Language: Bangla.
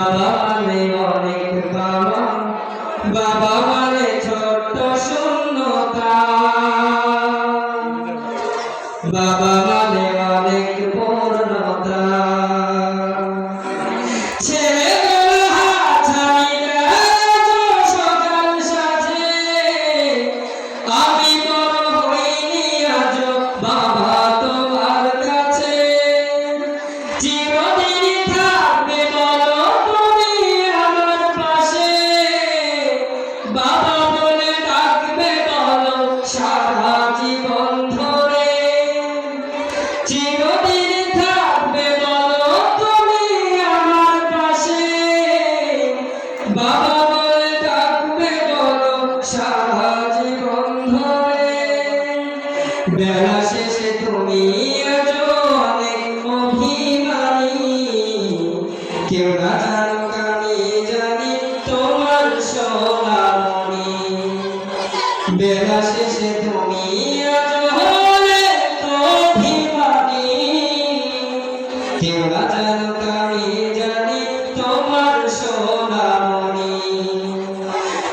বাবা মানে অনেক বাবা বাবা মানে ছোট্ট শূন্যতা। বাবা মানে অনেক পূর্ণতা। বলে শেষে তুমি অনেক অভিমানী কেউ না জানুক আমি জানি তোমার সোনামণি বেলা শেষে তুমি অভিমানী কেউ না জানুক